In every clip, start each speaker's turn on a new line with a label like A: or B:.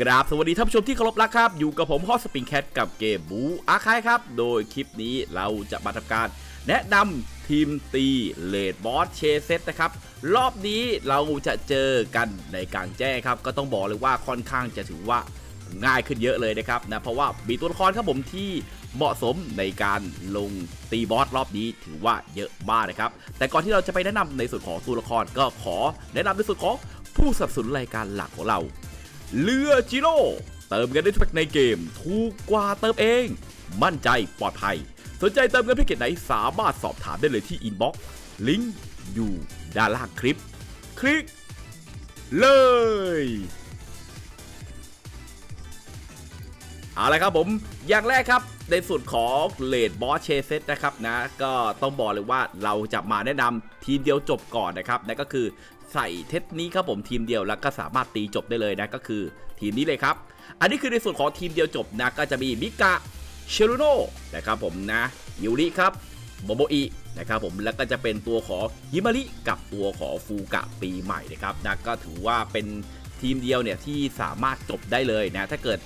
A: กราบสวัสดีท่านผู้ชมที่เคารพรักครับ อยู่กับผมฮอสปริงแคทกับเกมบูอาคายครับ โดยคลิปนี้เราจะมาทำการ แนะนำทีมตีเลดบอสเชเซตนะครับ รอบนี้เราจะเจอกันในกลางแจ้งครับ ก็ต้องบอกเลยว่าค่อนข้างจะถือว่าง่ายขึ้นเยอะเลยนะครับนะเพราะว่ามีตัวละครครับผมที่เหมาะสมในการลงตีบอสรอบนี้ถือว่าเยอะมากนะครับ แต่ก่อนที่เราจะไปแนะนำในส่วนของตัวละครก็ขอแนะนำในส่วนของผู้สนับสนุนรายการหลักของเรา เลือจิโร่เติมเงินได้ทุกในเกม ถูกกว่าเติมเอง มั่นใจปลอดภัย สนใจเติมเงินแพ็กเกจไหนสามารถสอบถามได้เลยที่อินบ็อกซ์ลิงก์อยู่ด้านล่างคลิป คลิก เลยเอาละครับผม อย่างแรกครับ ในส่วนของเลดบอสเชเซตนะครับนะก็ต้องบอกเลยว่าเราจะมาแนะนำทีมเดียวจบก่อนนะครับนั่นก็คือใส่เทสนี้ครับผมทีมเดียวแล้วก็สามารถตีจบได้เลยนะก็คือทีมนี้เลยครับ อันนี้คือในส่วนของทีมเดียวจบนะก็จะมีมิกะเชลุโนนะครับผมนะยูริครับโมโมอินะครับผมแล้วก็จะเป็นตัวของฮิมาริกับตัวของฟูกะปีใหม่นะครับนะก็ถือว่าเป็นทีมเดียวเนี่ยที่สามารถจบได้เลยนะถ้าเกิด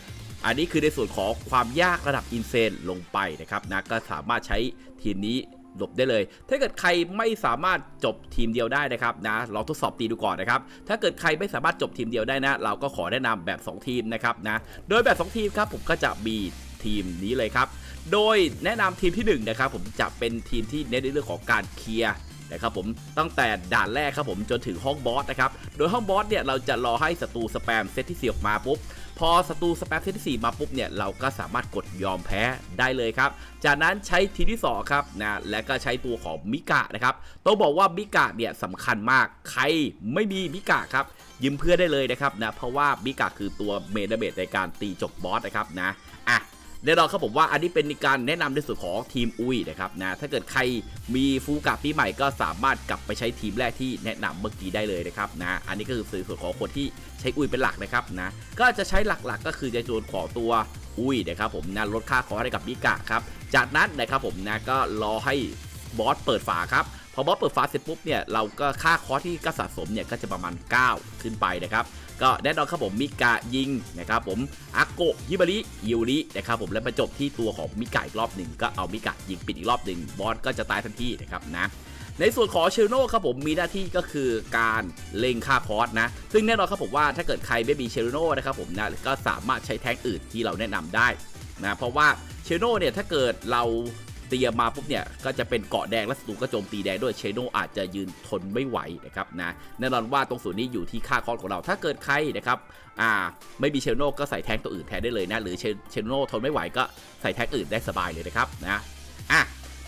A: อันนี้คือในส่วนของความยากระดับอินเซนลงไปนะครับนะก็สามารถใช้ทีมนี้หลบได้เลย ถ้าเกิดใครไม่สามารถจบทีมเดียวได้นะครับนะลองทดสอบตีดูก่อนนะครับ ถ้าเกิดใครไม่สามารถจบทีมเดียวได้นะ เราก็ขอแนะนำแบบ 2 ทีมนะครับนะ โดยแบบ 2 ทีมครับผมก็จะมีทีมนี้เลยครับ โดยแนะนำทีมที่1นะครับผมจะเป็นทีมที่เน้นในเรื่องของการเคลียร์นะครับผมตั้งแต่ด่านแรกครับผมจนถึงห้องบอสนะครับ โดยห้องบอสเนี่ยเราจะรอให้ศัตรูสแปมเซตที่4ออกมาปุ๊บ พอศัตรูสแปมเซตที่4มาปุ๊บเนี่ยเราก็สามารถกดยอมแพ้ได้เลยครับ จากนั้นใช้ทีที่2ครับนะและก็ใช้ตัวของมิกะนะครับต้องบอกว่ามิกะเนี่ยสำคัญมากใครไม่มีมิกะครับยืมเพื่อนได้เลยนะครับนะเพราะว่ามิกะคือตัวเมดาเบตในการตีจบบอสนะครับนะอะ แน่นอนครับผมว่าอันนี้เป็นการแนะนำในส่วนของทีมอุ้ยนะครับนะถ้าเกิดใครมีฟูกาปีใหม่ก็สามารถกลับไปใช้ทีมแรกที่แนะนำเมื่อกี้ได้เลยนะครับนะอันนี้ก็คือส่วนของคนที่ใช้อุ้ยเป็นหลักนะครับนะก็จะใช้หลักๆ ก็คือจะโจนของตัวอุ้ยนะครับผมนะลดค่าคอให้กับมิกะครับจากนั้นนะครับผมนะก็รอให้บอสเปิดฝาครับ พอบอสเปิดฝาเสร็จปุ๊บเนี่ยเราก็ค่าคอที่ก็สะสมเนี่ยก็จะประมาณ 9 ขึ้นไปนะครับก็แน่นอนครับผมมิกะยิงนะครับผมอาโกะฮิบาริยูรินะครับผมแล้วมาจบที่ตัวของมิกะอีกรอบหนึ่งก็เอามิกะยิงปิดอีกรอบหนึ่งบอสก็จะตายทันทีนะครับนะในส่วนของเชลโน่ครับผมมีหน้าที่ก็คือการเล็งค่าคอสนะ ซึ่งแน่นอนครับผมว่าถ้าเกิดใครไม่มีเชลโน่นะครับผมนะก็สามารถใช้แท็กอื่นที่เราแนะนำได้นะเพราะว่าเชลโน่เนี่ยถ้าเกิดเรา เตรียมมาปุ๊บเนี่ยก็จะเป็นเกาะแดงและศัตรูก็โจมตีแดงด้วยเชโนอาจจะยืนทนไม่ไหวนะครับนะแน่นอนว่าตรงส่วนนี้อยู่ที่ค่าคอสของเราถ้าเกิดใครนะครับอ่าไม่มีเชโนก็ใส่แท็กตัวอื่นแทนได้เลยนะหรือเชโนทนไม่ไหวก็ใส่แท็กอื่นได้สบายเลยนะครับนะอะ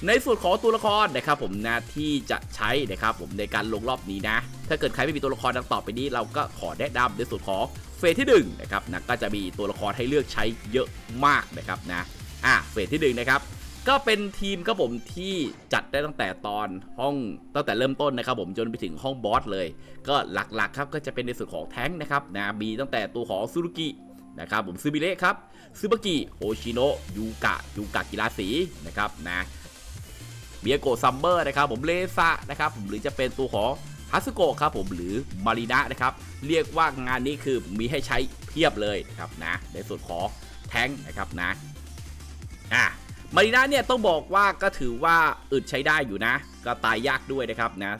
A: ในส่วนของตัวละครนะครับผมนะที่จะใช้นะครับผมในการลงรอบนี้นะ ถ้าเกิดใครไม่มีตัวละครดังต่อไปนี้ เราก็ขอแนะนำในส่วนของเฟสที่1นะครับนะก็จะมีตัวละครให้เลือกใช้เยอะมากนะครับนะอะเฟสที่1นะครับ ก็เป็นทีมครับผมที่จัดได้ตั้งแต่ตอนห้องตั้งแต่เริ่มต้นนะครับผมจนไปถึงห้องบอสเลย ก็หลักๆครับก็จะเป็นในส่วนของแท้งนะครับนะมีตั้งแต่ตัวของซูรุกินะครับผมซูบิเระครับซูบากิโฮชิโนะยูกะยูกะกิราสีนะครับนะเบียโกซัมเบอร์นะครับผมเลซะนะครับผมหรือจะเป็นตัวของฮัสโกะครับผมหรือมารีนะนะครับเรียกว่างานนี้คือมีให้ใช้เพียบเลยนะครับนะในส่วนของแท้งนะครับนะอะ มารีนาเนี่ยต้องบอกว่าก็ถือว่าอึดใช้ได้อยู่นะ ก็ตายยากด้วยนะครับนะ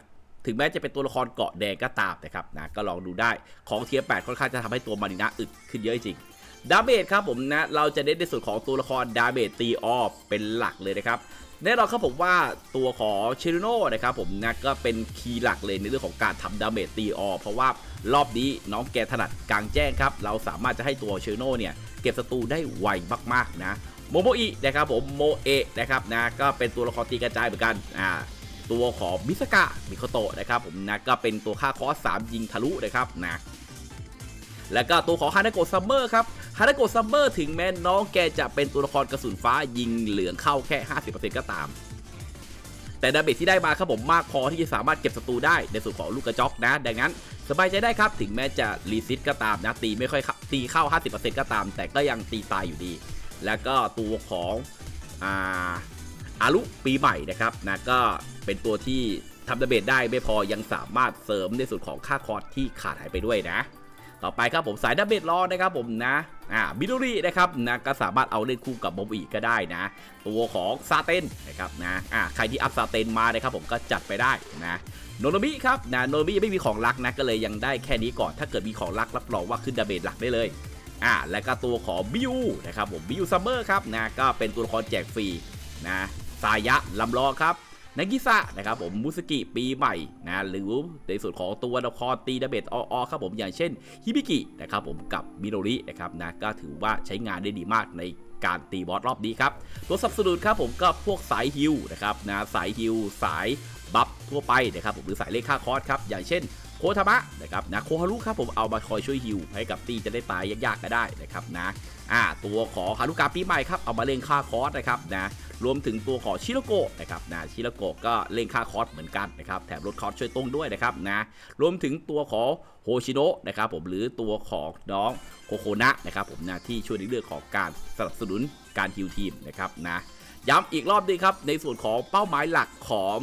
A: ถึงแม้จะเป็นตัวละครเกาะแดงก็ตามนะครับนะก็ลองดูได้ของเทียร์แปดค่อนข้างจะทำให้ตัวมารีนาอึดขึ้นเยอะจริงดาเมจครับผมนะเราจะเน้นในส่วนของตัวละครดาเมจตีออฟเป็นหลักเลยนะครับแน่นอนครับผมว่าตัวของเชโนนะครับผมนะก็เป็นคีย์หลักเลยในเรื่องของการทำดาเมจตีออฟเพราะว่ารอบนี้น้องแกถนัดกลางแจ้งครับ เราสามารถจะให้ตัวเชโนเนี่ยเก็บศัตรูได้ไวมากๆนะ โมโมอินะครับผมโมเอะนะครับนะก็เป็นตัวละครตีกระจายเหมือนกันอ่าตัวของมิสกะมิโคโตะนะครับผมนะก็เป็นตัวค่าคอสสามยิงทะลุนะครับนะแล้วก็ตัวของฮานาโกะซัมเมอร์ครับฮานาโกะซัมเมอร์ถึงแม้น้องแกจะเป็นตัวละครกระสุนฟ้ายิงเหลืองเข้าแค่ 50%ก็ตาม แต่ดาเมจที่ได้มาครับผมมากพอที่จะสามารถเก็บศัตรูได้ในส่วนของลูกกระจอกนะ ดังนั้น สบายใจได้ครับถึงแม้จะรีซิตก็ตามนะตีไม่ค่อยเข้าตีเข้า 50%ก็ตาม แต่ก็ยังตีตายอยู่ดี แล้วก็ตัวของอาอารุปีใหม่นะครับนะก็เป็นตัวที่ทำดาเมจได้ไม่พอยังสามารถเสริมในส่วนของค่าคอร์สที่ขาดหายไปด้วยนะ ต่อไปครับผมสายดับเบิลรอนะครับผมนะอ่าบิโดรินะครับนะก็สามารถเอาเล่นคู่กับโมบอิก็ได้นะ ตัวของซาเตนนะครับนะอ่าใครที่อัพซาเตนมานะครับผมก็จัดไปได้นะโนโนมิครับนะโนโนมิยังไม่มีของรักนะก็เลยยังได้แค่นี้ก่อนถ้าเกิดมีของรักรับรองว่าขึ้นดาเมจหลักได้เลย อ่าและก็ตัวของบิวนะครับผมบิวซัมเมอร์ครับนะก็เป็นตัวละครแจกฟรีนะสายะลำลอครับนากิสะนะครับผมมุสกิปีใหม่นะหรือในส่วนของตัวละครตีดาเบตออครับผมอย่างเช่นฮิบิกินะครับผมกับมิโดรินะครับนะก็ถือว่าใช้งานได้ดีมากในการตีบอสรอบนี้ครับ ตัวสับสนุนครับผมก็พวกสายฮิลนะครับนะสายฮิลสายบัฟทั่วไปนะครับผมหรือสายเลขค่าคอร์สครับอย่างเช่น โคทามะนะครับนะโคฮารุครับผมเอามาคอยช่วยฮิลให้กับตีจะได้ตายยากๆก็ได้นะครับนะอ่าตัวของฮารุกาปีใหม่ครับเอามาเล่นค่าคอร์สนะครับนะรวมถึงตัวของชิโรโกะนะครับนะชิโรโกะก็เล่นค่าคอร์สเหมือนกันนะครับแถมลดคอร์สช่วยตรงด้วยนะครับนะรวมถึงตัวของโฮชิโนะนะครับผมหรือตัวของน้องโคโคนะนะครับผมนะที่ช่วยในเรื่องของการสนับสนุนการฮิวทีมนะครับนะย้ำอีกรอบหนึงครับในส่วนของเป้าหมายหลักของ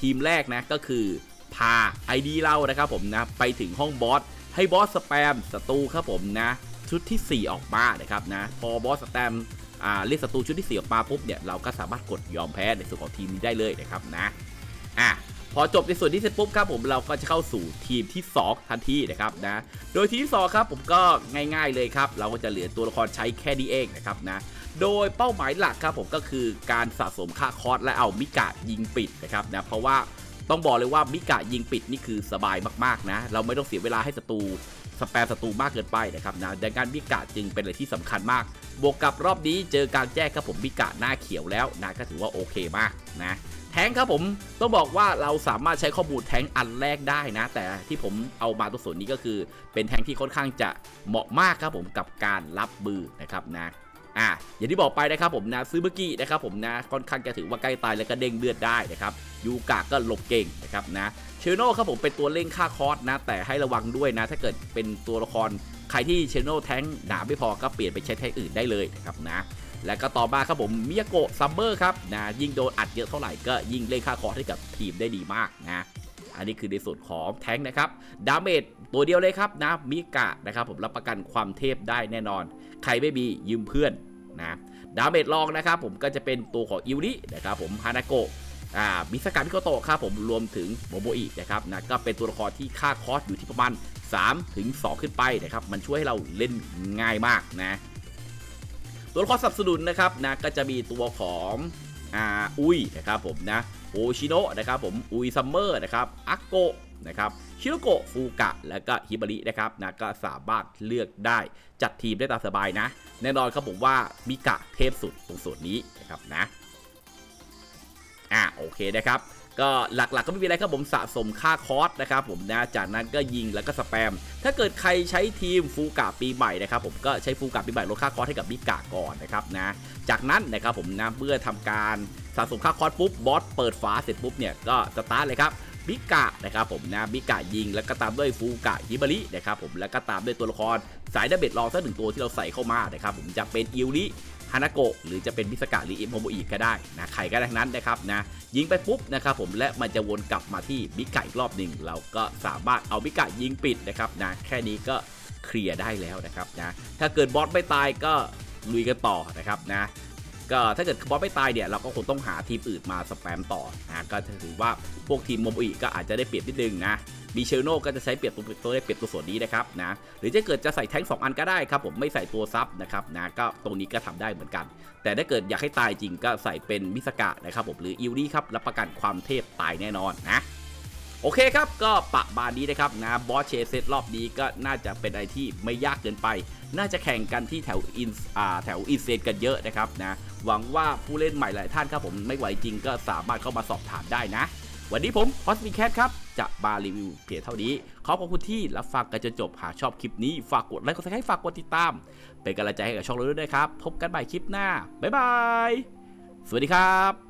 A: ทีมแรกนะก็คือ พา ID เรานะครับผมนะไปถึงห้องบอสให้บอสสแปมศัตรูครับผมนะชุดทีสี่ 4 ออกมานะครับนะพอบอสสแปมอ่าเรียกศัตรูชุดที่ 4 ออกมาปุ๊บเนี่ยเราก็สามารถกดยอมแพ้ในส่วนของทีมนี้ได้เลยนะครับนะอะพอจบในส่วนที่เสร็จปุ๊บครับผมเราก็จะเข้าสู่ทีมที่ 2 ทันทีนะครับนะโดยทีมที่2ครับผมก็ง่ายๆเลยครับเราก็จะเหลือตัวละครใช้แค่นี้เองนะครับนะโดยเป้าหมายหลักครับผมก็คือการสะสมค่าคอร์สและเอามิกะยิงปิดนะครับนะเพราะว่า ต้องบอกเลยว่ามิกะยิงปิดนี่คือสบายมากๆนะ เราไม่ต้องเสียเวลาให้ศัตรูสแปมศัตรูมากเกินไปนะครับนะดังนั้นมิกะจึงเป็นอะไรที่สำคัญมาก บวกกับรอบนี้เจอกลางแจ้งครับผมมิกะหน้าเขียวแล้วนะก็ถือว่าโอเคมากนะแทงครับผมต้องบอกว่าเราสามารถใช้ข้อมูลแทงอันแรกได้นะ แต่ที่ผมเอามาตัวส่วนนี้ก็คือ เป็นแทงที่ค่อนข้างจะเหมาะมากครับผมกับการรับมือนะครับนะ อะอย่างที่บอกไปนะครับผมนะซื้อเมื่อกี้นะครับผมนะค่อนข้างจะถือว่าใกล้ตายแล้วก็เด้งเลือดได้นะครับยูกะก็หลบเก่งนะครับนะเชโน่ครับผมเป็นตัวเล่งค่าคอร์สนะ แต่ให้ระวังด้วยนะ ถ้าเกิดเป็นตัวละครใครที่เชโน่แท้งหนาไม่พอก็เปลี่ยนไปใช้แท้งอื่นได้เลยนะครับนะและก็ต่อมาครับผมมิยาโกะซัมเมอร์ครับนะยิ่งโดนอัดเยอะเท่าไหร่ก็ยิ่งเล่นค่าคอร์สให้กับทีมได้ดีมากนะอันนี้คือในส่วนของแท้งนะครับดาเมจตัวเดียวเลยครับนะมิกะนะครับผมรับประกันความเทพได้แน่นอน ใครไม่มียืมเพื่อน นะดาเมจรองนะครับผมก็จะเป็นตัวของอิวรินะครับผมฮานาโกะอ่ามิสกามิโกโตะครับผมรวมถึงโมโบอินะครับนะก็เป็นตัวละครที่ค่าคอสอยู่ที่ประมาณ3ถึง2ขึ้นไปนะครับมันช่วยให้เราเล่นง่ายมากนะตัวละครสนับสนุนนะครับนะก็จะมีตัวของอาอุยนะครับผมนะโอชิโนะนะครับผมอุยซัมเมอร์นะครับอักโก นะครับชิโรโกะฟูกะ และก็ฮิบารินะครับนะก็สามารถเลือกได้จัดทีมได้ตามสบายนะ แน่นอนครับผมว่ามิกะเทพสุดตรงส่วนนี้นะครับนะอะโอเคนะครับก็หลักๆก็ไม่มีอะไรครับผมสะสมค่าคอร์สนะครับผมนะจากนั้นก็ยิงแล้วก็สแปม ถ้าเกิดใครใช้ทีมฟูกะปีใหม่นะครับผมก็ใช้ฟูกะปีใหม่ลดค่าคอร์สให้กับมิกะก่อนนะครับนะจากนั้นนะครับผมนะเมื่อทำการสะสมค่าคอร์สปุ๊บบอสเปิดฝาเสร็จปุ๊บเนี่ยก็สตาร์ทเลยครับ มิกะนะครับผมนะมิกะยิงแล้วก็ตามด้วยฟูกะฮิบารินะครับผมแล้วก็ตามด้วยตัวละครสายดับเบิลรองสักหนึ่งตัวที่เราใส่เข้ามานะครับผมจะเป็นอิวริฮานาโกะหรือจะเป็นมิสกะหรืออิมโฮโมอิก็ได้นะใครก็ได้ทั้งนั้นนะครับนะยิงไปปุ๊บนะครับผมและมันจะวนกลับมาที่มิกะอีกรอบหนึ่งเราก็สามารถเอามิกะยิงปิดนะครับนะแค่นี้ก็เคลียร์ได้แล้วนะครับนะถ้าเกิดบอสไม่ตายก็ลุยกันต่อนะครับนะ ก็ถ้าเกิดบอสไม่ตายเนี่ยเราก็คงต้องหาทีมอื่นมาสแปมต่อนะก็ถือว่าพวกทีมโมโมอิก็อาจจะได้เปรียบนิดนึงนะมีเชลโนก็จะใช้เปรียบตัวตัวได้เปรียบตัวส่วนนี้นะครับนะหรือจะเกิดจะใส่แท้ง2อันก็ได้ครับผมไม่ใส่ตัวซับนะครับนะก็ตรงนี้ก็ทำได้เหมือนกัน แต่ถ้าเกิดอยากให้ตายจริงก็ใส่เป็นมิสกะนะครับผมหรืออิวรี่ครับรับประกันความเทพตายแน่นอนนะ โอเคครับ ก็ปะบานนี้นะครับนะบอสเชเซตรอบนี้ก็น่าจะเป็นอะไรที่ไม่ยากเกินไป น่าจะแข่งกันที่แถวอินอ่าแถวอินเซนกันเยอะนะครับนะหวังว่าผู้เล่นใหม่หลายท่านครับผมไม่ไหวจริงก็สามารถเข้ามาสอบถามได้นะ วันนี้ผมพอสมีแคทครับ จะมารีวิวเพียงเท่านี้ ขอขอบคุณที่รับฟังกันจนจบหากชอบคลิปนี้ฝากกดไลค์กดซับสไครต์ฝากกดติดตาม เป็นกำลังใจให้กับช่องเราด้วยนะครับพบกันใหม่คลิปหน้าบ๊ายบายสวัสดีครับ